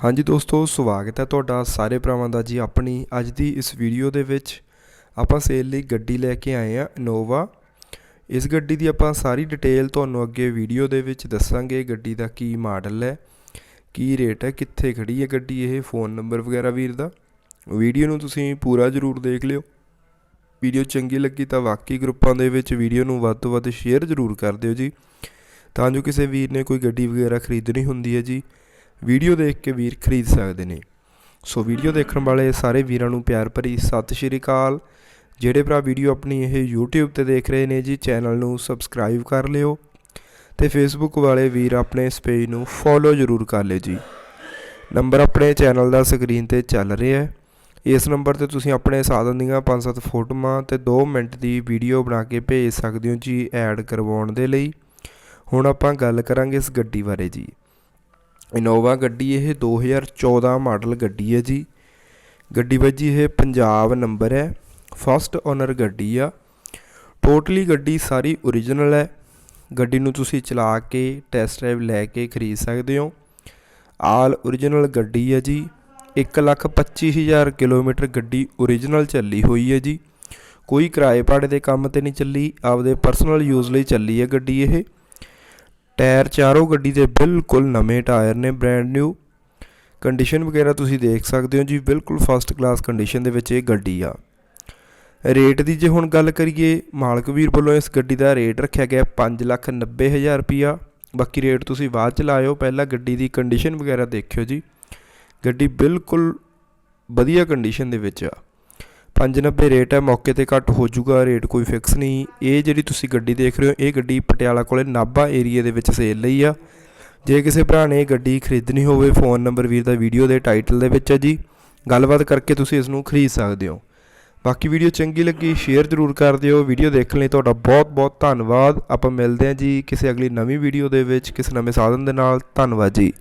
ਹਾਂਜੀ ਦੋਸਤੋ, ਸਵਾਗਤ ਹੈ ਤੁਹਾਡਾ ਸਾਰੇ ਭਰਾਵਾਂ ਦਾ ਜੀ ਆਪਣੀ ਅੱਜ ਦੀ ਇਸ ਵੀਡੀਓ ਦੇ ਵਿੱਚ। ਆਪਾਂ ਸੇਲ ਲਈ ਗੱਡੀ ਲੈ ਕੇ ਆਏ ਆ ਇਨੋਵਾ ਇਸ ਗੱਡੀ ਦੀ ਆਪਾਂ ਸਾਰੀ ਡਿਟੇਲ ਤੁਹਾਨੂੰ ਅੱਗੇ ਵੀਡੀਓ ਦੇ ਵਿੱਚ ਦੱਸਾਂਗੇ, ਗੱਡੀ ਦਾ ਕੀ ਮਾਡਲ ਹੈ, ਕੀ ਰੇਟ ਹੈ, ਕਿੱਥੇ ਖੜੀ ਹੈ ਗੱਡੀ ਇਹ ਫੋਨ ਨੰਬਰ ਵਗੈਰਾ ਵੀਰ ਦਾ। ਵੀਡੀਓ ਨੂੰ ਤੁਸੀਂ ਪੂਰਾ ਜ਼ਰੂਰ ਦੇਖ ਲਿਓ। ਵੀਡੀਓ ਚੰਗੀ ਲੱਗੀ ਤਾਂ ਵਾਕਈ ਗਰੁੱਪਾਂ ਦੇ ਵਿੱਚ ਵੀਡੀਓ ਨੂੰ ਵੱਧ ਤੋਂ ਵੱਧ ਸ਼ੇਅਰ ਜ਼ਰੂਰ ਕਰ ਦਿਓ ਜੀ। ਤਾਂ ਜੋ ਕਿਸੇ ਵੀਰ ਨੇ ਕੋਈ ਗੱਡੀ ਵਗੈਰਾ ਖਰੀਦਣੀ ਹੁੰਦੀ ਹੈ ਜੀ ਵੀਡੀਓ ਦੇਖ ਕੇ ਵੀਰ ਖਰੀਦ ਸਕਦੇ ਨੇ। ਸੋ ਵੀਡੀਓ ਦੇਖਣ ਵਾਲੇ ਸਾਰੇ ਵੀਰਾਂ ਨੂੰ ਪਿਆਰ ਭਰੀ ਸਤਿ ਸ਼੍ਰੀ ਅਕਾਲ। ਜਿਹੜੇ ਭਰਾ ਵੀਡੀਓ ਆਪਣੀ ਇਹ YouTube ਤੇ ਦੇਖ ਰਹੇ ਨੇ ਜੀ, ਚੈਨਲ ਨੂੰ ਸਬਸਕ੍ਰਾਈਬ ਕਰ ਲਿਓ ਤੇ Facebook ਵਾਲੇ ਵੀਰ ਆਪਣੇ ਇਸ ਪੇਜ ਨੂੰ ਫੋਲੋ ਜ਼ਰੂਰ ਕਰ ਲਿਓ ਜੀ। ਨੰਬਰ ਆਪਣੇ ਚੈਨਲ ਦਾ ਸਕਰੀਨ ਤੇ ਚੱਲ ਰਿਹਾ ਹੈ। ਇਸ ਨੰਬਰ ਤੇ ਤੁਸੀਂ ਆਪਣੇ ਸਾਧਨ ਦੀਆਂ 5-7 ਫੋਟੋਆਂ ਤੇ 2 ਮਿੰਟ ਦੀ ਵੀਡੀਓ ਬਣਾ ਕੇ ਭੇਜ ਸਕਦੇ ਹੋ ਜੀ ਐਡ ਕਰਵਾਉਣ ਦੇ ਲਈ। ਹੁਣ ਆਪਾਂ ਗੱਲ ਕਰਾਂਗੇ ਇਸ ਗੱਡੀ ਬਾਰੇ ਜੀ। ਇਨੋਵਾ ਗੱਡੀ ਇਹ 2014 ਮਾਡਲ ਗੱਡੀ ਹੈ ਜੀ। ਗੱਡੀ ਵੱਜੀ ਇਹ ਪੰਜਾਬ ਨੰਬਰ ਹੈ ਫਸਟ ਓਨਰ ਗੱਡੀ ਆ। ਟੋਟਲੀ ਗੱਡੀ ਸਾਰੀ ਓਰੀਜਨਲ ਹੈ। ਗੱਡੀ ਨੂੰ ਤੁਸੀਂ ਚਲਾ ਕੇ ਟੈਸਟ ਡਰਾਈਵ ਲੈ ਕੇ ਖਰੀਦ ਸਕਦੇ ਹੋ। ਆਲ ਓਰੀਜਨਲ ਗੱਡੀ ਹੈ ਜੀ। 125000 ਕਿਲੋਮੀਟਰ ਗੱਡੀ ਓਰੀਜਨਲ ਚੱਲੀ ਹੋਈ ਹੈ ਜੀ। ਕੋਈ ਕਿਰਾਏ ਭਾੜੇ ਦੇ ਕੰਮ ਤੇ ਨਹੀਂ ਚੱਲੀ, ਆਪਦੇ ਪਰਸਨਲ ਯੂਜ਼ ਲਈ ਚੱਲੀ ਹੈ ਗੱਡੀ ਇਹ। ਟਾਇਰ ਚਾਰੋਂ ਗੱਡੀ ਦੇ ਬਿਲਕੁਲ ਨਵੇਂ ਟਾਇਰ ਨੇ ਬ੍ਰੈਂਡ ਨਿਊ ਕੰਡੀਸ਼ਨ ਵਗੈਰਾ ਤੁਸੀਂ ਦੇਖ ਸਕਦੇ ਹੋ ਜੀ, ਬਿਲਕੁਲ ਫਸਟ ਕਲਾਸ ਕੰਡੀਸ਼ਨ ਦੇ ਵਿੱਚ ਇਹ ਗੱਡੀ ਆ। ਰੇਟ ਦੀ ਜੇ ਹੁਣ ਗੱਲ ਕਰੀਏ, ਮਾਲਕ ਵੀਰ ਵੱਲੋਂ ਇਸ ਗੱਡੀ ਦਾ ਰੇਟ ਰੱਖਿਆ ਗਿਆ 590000 ਰੁਪਿਆ ਬਾਕੀ ਰੇਟ ਤੁਸੀਂ ਬਾਅਦ ਚ ਲਾਇਓ, ਪਹਿਲਾਂ ਗੱਡੀ ਦੀ ਕੰਡੀਸ਼ਨ ਵਗੈਰਾ ਦੇਖਿਓ ਜੀ। ਗੱਡੀ ਬਿਲਕੁਲ ਵਧੀਆ ਕੰਡੀਸ਼ਨ ਦੇ ਵਿੱਚ ਆ। 590 ਰੇਟ ਹੈ, ਮੌਕੇ ਤੇ ਘੱਟ ਹੋ ਜਾਊਗਾ, ਰੇਟ ਕੋਈ ਫਿਕਸ ਨਹੀਂ। ਇਹ ਜਿਹੜੀ ਤੁਸੀਂ ਗੱਡੀ ਦੇਖ ਰਹੇ ਹੋ, ਇਹ ਗੱਡੀ ਪਟਿਆਲਾ ਕੋਲੇ ਨਾਭਾ ਏਰੀਆ ਦੇ ਵਿੱਚ ਸੇਲ ਲਈ ਆ। ਜੇ ਕਿਸੇ ਭਰਾ ਨੇ ਗੱਡੀ ਖਰੀਦਣੀ ਹੋਵੇ, ਫੋਨ ਨੰਬਰ ਵੀਰ ਦਾ ਵੀਡੀਓ ਦੇ ਟਾਈਟਲ ਦੇ ਵਿੱਚ ਹੈ ਜੀ। ਗੱਲਬਾਤ ਕਰਕੇ ਤੁਸੀਂ ਇਸ ਨੂੰ ਖਰੀਦ ਸਕਦੇ ਹੋ। ਬਾਕੀ ਵੀਡੀਓ ਚੰਗੀ ਲੱਗੀ ਸ਼ੇਅਰ ਜ਼ਰੂਰ ਕਰ ਦਿਓ। ਵੀਡੀਓ ਦੇਖਣ ਲਈ ਤੁਹਾਡਾ ਬਹੁਤ ਬਹੁਤ ਧੰਨਵਾਦ। ਆਪਾਂ ਮਿਲਦੇ ਹਾਂ ਜੀ ਕਿਸੇ ਅਗਲੀ ਨਵੀਂ ਵੀਡੀਓ ਦੇ ਵਿੱਚ, ਕਿਸੇ ਨਵੇਂ ਸਾਧਨ ਦੇ ਨਾਲ। ਧੰਨਵਾਦ ਜੀ।